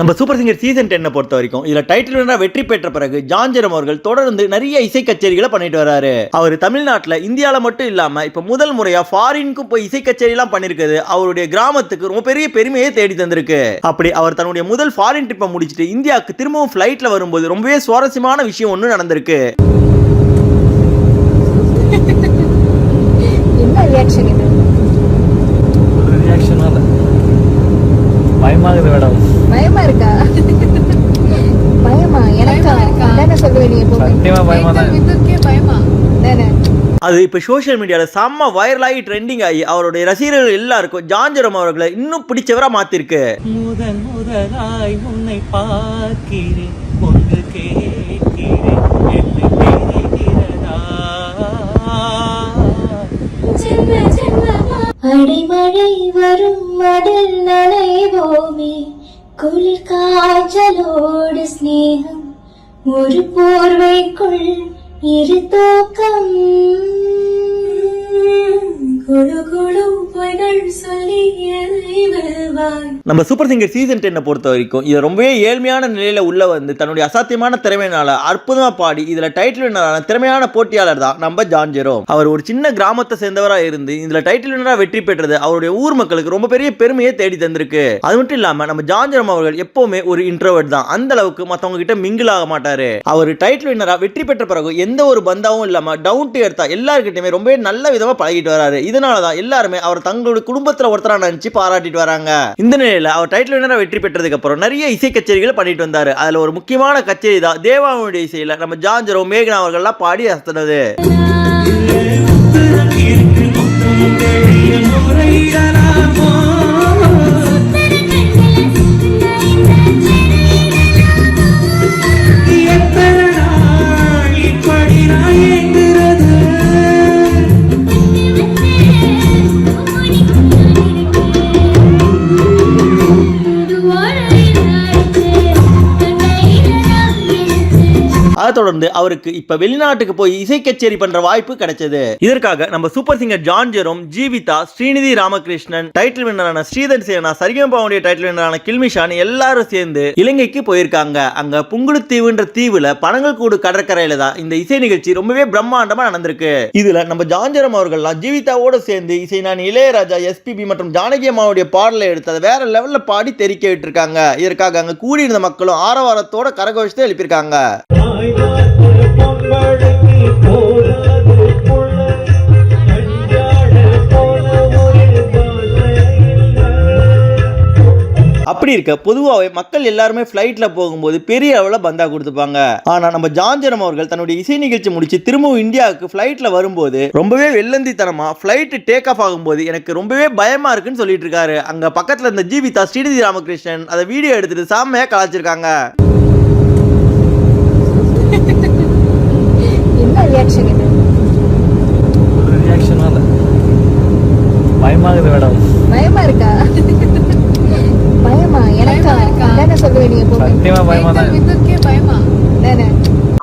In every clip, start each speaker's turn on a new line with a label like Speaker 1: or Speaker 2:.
Speaker 1: நம்ம super singer season டென்னை பொறுத்த வரைக்கும் இதில் டைட்டில் வினரா வெற்றி பெற்ற பிறகு ஜான்ஜரம் அவர்கள் தொடர்ந்து நிறைய இசை கச்சேரிகளை பண்ணிட்டு வராரு. அவர் தமிழ்நாட்டில் இந்தியாவில் மட்டும் இல்லாமல் இப்போ முதல் முறையாக ஃபாரினுக்கும் போய் இசை கச்சேரிலாம் பண்ணியிருக்குது அவருடைய கிராமத்துக்கு ரொம்ப பெரிய பெருமையை தேடி தந்திருக்கு. அப்படி அவர் தன்னுடைய முதல் ஃபாரின் ட்ரிப்பை முடிச்சிட்டு இந்தியாவுக்கு திரும்பவும் ஃப்ளைட்டில் வரும்போது ரொம்பவே சுவாரஸ்யமான விஷயம் ஒன்று நடந்திருக்கு.
Speaker 2: என்ன ரியாக்ஷன் இது
Speaker 3: ஒரு ரியாக்ஷனும் இல்லை பயமாகுது மேடம்
Speaker 2: பயமா இருக்கா பயமா எனக்கா என்ன சொல்லுவேன் நீ எப்பவுமே
Speaker 3: சத்தியமா பயமா தான்
Speaker 1: அது இப்போ சோஷியல் மீடியாவில் செம்ம வைரலாகி ட்ரெண்டிங் ஆகி அவருடைய ரசிகர்கள் எல்லாருக்கும் ஜான்ஜரம் அவர்களை இன்னும் பிடிச்சவரா மாத்திருக்கு.
Speaker 3: முதன் முதலாய் உன்னை பார்க்கிறேன். ஒன்று கேட்கிறேன்.
Speaker 4: அடிமழை வரும் அதில் நனைவோமே. குளிர் காய்ச்சலோடு சிநேகம் ஒரு போர்வைக்குள் இரு தூக்கம். குழு
Speaker 1: நம்ம சூப்பர் சிங்கர் சீசன் டென்னை பொறுத்த வரைக்கும் இது ரொம்பவே ஏழ்மையான நிலையில் உள்ள வந்து தன்னுடைய அசாத்தியமான திறமையினால அற்புதமாக பாடி இதில் டைட்டில் வினரான திறமையான போட்டியாளர் தான் நம்ம ஜான் ஜெரோம். அவர் ஒரு சின்ன கிராமத்தை சேர்ந்தவராக இருந்து இதில் டைட்டில் வினரா வெற்றி பெற்றது அவருடைய ஊர் மக்களுக்கு ரொம்ப பெரிய பெருமையை தேடி தந்திருக்கு. அது மட்டும் இல்லாம நம்ம ஜான் ஜெரோம் அவர்கள் எப்பவுமே ஒரு இன்ட்ரோவர்ட் தான். அந்த அளவுக்கு மத்தவங்க கிட்ட மிங்கிள் ஆக மாட்டாரு. அவர் டைட்டில் வின்னராக வெற்றி பெற்ற பிறகு எந்த ஒரு பந்தாவும் இல்லாம டவுன் டு எடுத்தா எல்லாருக்கிட்டையுமே ரொம்பவே நல்ல விதமாக பழகிட்டு வராரு. இதனால தான் எல்லாருமே அவர் தங்க தங்களுடைய குடும்பத்துல ஒருத்தரா நினைச்சு பாராட்டிட்டு வராங்க இந்த நிலையில அவர் டைட்டில் வினரா வெற்றி பெற்றதுக்கு அப்புறம் நிறைய இசை கச்சேரிகள் பண்ணிட்டு வந்தாரு அதுல ஒரு முக்கியமான கச்சேரி தான் தேவாவுடைய இசையில நம்ம ஜாஞ்சரோ மேகனா அவர்கள்லாம் பாடி அசத்தினது
Speaker 3: முறையிடலாமோ
Speaker 1: அதை தொடர்ந்து அவருக்கு இப்ப வெளிநாட்டுக்கு போய் இசை கச்சேரி பண்ற வாய்ப்பு கிடைச்சது. இதற்காக நம்ம super singer John Jerome Jeevitha Srinidhi Ramakrishnan title வின்னரான Sridhar Sena சரிகம்பாவுடைய டைட்டில் வின்னரான கில்மிஷான் எல்லாரும் சேர்ந்து இலங்கைக்கு போயிருக்காங்க. அங்க புங்குடுத்தீவுன்ற தீவுல பனங்கல்கூடு கடற்கரையில தான் இந்த இசை நிகழ்ச்சி ரொம்பவே பிரம்மாண்டமா நடந்திருக்கு. இதுல நம்ம ஜான்ஜரம் அவர்கள்லாம் ஜீவிதாவோட சேர்ந்து இசை நான் இளையராஜா எஸ்பிபி மற்றும் ஜானகி அம்மாவுடைய பாடலை எடுத்து அதை வேற லெவல்ல பாடி தெரிக்க விட்டுருக்காங்க. இதற்காக அங்க கூடியிருந்த மக்களும் ஆரவாரத்தோட கரகோஷத்தை எழுப்பியிருக்காங்க. அப்படி இருக்க பொதுவாகவே மக்கள் எல்லாருமே ஃப்ளைட்டில் போகும்போது பெரிய அளவில் பந்தா கொடுத்துப்பாங்க. ஆனால் நம்ம ஜான்ஜனம் அவர்கள் தன்னுடைய இசை நிகழ்ச்சி முடிச்சு திரும்பவும் இந்தியாவுக்கு ஃப்ளைட்டில் வரும்போது ரொம்பவே வெள்ளந்தித்தனமாக ஃப்ளைட்டு டேக் ஆஃப் ஆகும்போது எனக்கு ரொம்பவே பயமாக இருக்குன்னு சொல்லிட்டு இருக்காரு. அங்கே பக்கத்தில் இருந்த ஜீவிதா ஸ்ரீநிதி ராமகிருஷ்ணன் அதை வீடியோ எடுத்துட்டு சாமையாக கலாச்சிருக்காங்க
Speaker 2: என்ன ரியாக்ஷன் இது?
Speaker 3: ஒரு இல்லை. பயமாகுது மேடம்
Speaker 2: பயமா இருக்கா? பயமா? எனக்கா? என்ன சொல்லுவேன் நீ எப்பவுமே
Speaker 3: சத்தியமா பயமா தான்.
Speaker 5: பயமா?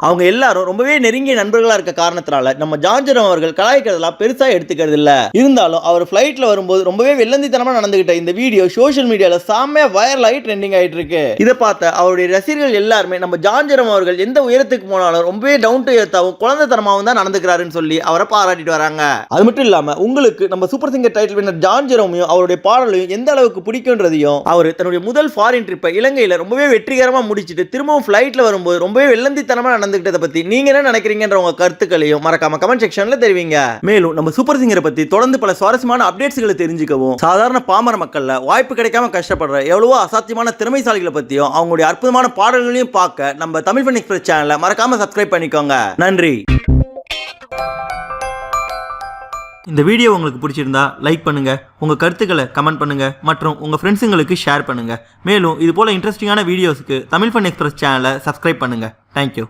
Speaker 1: அவங்க எல்லாரும் ரொம்பவே நெருங்கிய நண்பர்களா இருக்க காரணத்தினால நம்ம ஜான்ஜரம் அவர்கள் கலாய்க்கிறதெல்லாம் பெருசா எடுத்துக்கிறது இல்ல இருந்தாலும் அவர் ஃப்ளைட்டில் வரும்போது ரொம்பவே வெள்ளந்தித்தனமா நடந்துகிட்ட இந்த வீடியோ சோஷியல் மீடியால செம்மையா வைரல் ஆகி ட்ரெண்டிங் ஆயிட்டு இருக்கு. இதை பார்த்த அவருடைய ரசிகர்கள் எல்லாருமே நம்ம ஜான்ஜரம் அவர்கள் எந்த உயரத்துக்கு போனாலும் ரொம்பவே டவுன் டு எர்த்தாவும் குழந்தைத்தனமாவும் தான் நடந்துக்கிறாருன்னு சொல்லி அவரை பாராட்டிட்டு வராங்க. அது மட்டும் இல்லாம உங்களுக்கு நம்ம சூப்பர் சிங்கர் டைட்டில் வின்னர் ஜான்ஜரமையும் அவருடைய பாடலையும் எந்த அளவுக்கு பிடிக்குன்றதையும் அவர் தன்னுடைய முதல் ஃபாரின் ட்ரிப்பை இலங்கையில ரொம்பவே வெற்றிகரமா முடிச்சிட்டு திரும்பவும் ஃப்ளைட்டில் வரும்போது ரொம்பவே வெள்ளந்தித்தனமா நடந்துகிட்டதை பத்தி நீங்க என்ன நினைக்கிறீங்கன்ற உங்க கருத்துக்களையும் மறக்காம கமெண்ட் செக்ஷன்ல தெரிவிங்க. மேலும் நம்ம சூப்பர் சிங்கரை பத்தி தொடர்ந்து பல சுவாரஸ்யமான அப்டேட்ஸ்களை தெரிஞ்சுக்கவும் சாதாரண பாமர மக்கள்ல வாய்ப்பு கிடைக்காம கஷ்டப்படுற எவ்வளவோ அசாத்தியமான திறமைசாலிகளை பத்தியும் அவங்களுடைய அற்புதமான பாடல்களையும் பார்க்க நம்ம தமிழ் ஃபன் எக்ஸ்பிரஸ் சேனலை மறக்காம சப்ஸ்கிரைப் பண்ணிக்கோங்க. நன்றி. இந்த வீடியோ உங்களுக்கு பிடிச்சிருந்தா லைக் பண்ணுங்க உங்க கருத்துக்களை கமெண்ட் பண்ணுங்க மற்றும் உங்க ஃப்ரெண்ட்ஸுங்களுக்கு ஷேர் பண்ணுங்க. மேலும் இது போல இன்ட்ரெஸ்டிங்கான வீடியோஸ்க்கு தமிழ் ஃபன் எக்ஸ்பிரஸ் சேனலை சப்ஸ்கிரைப் பண்ணுங்க. Thank you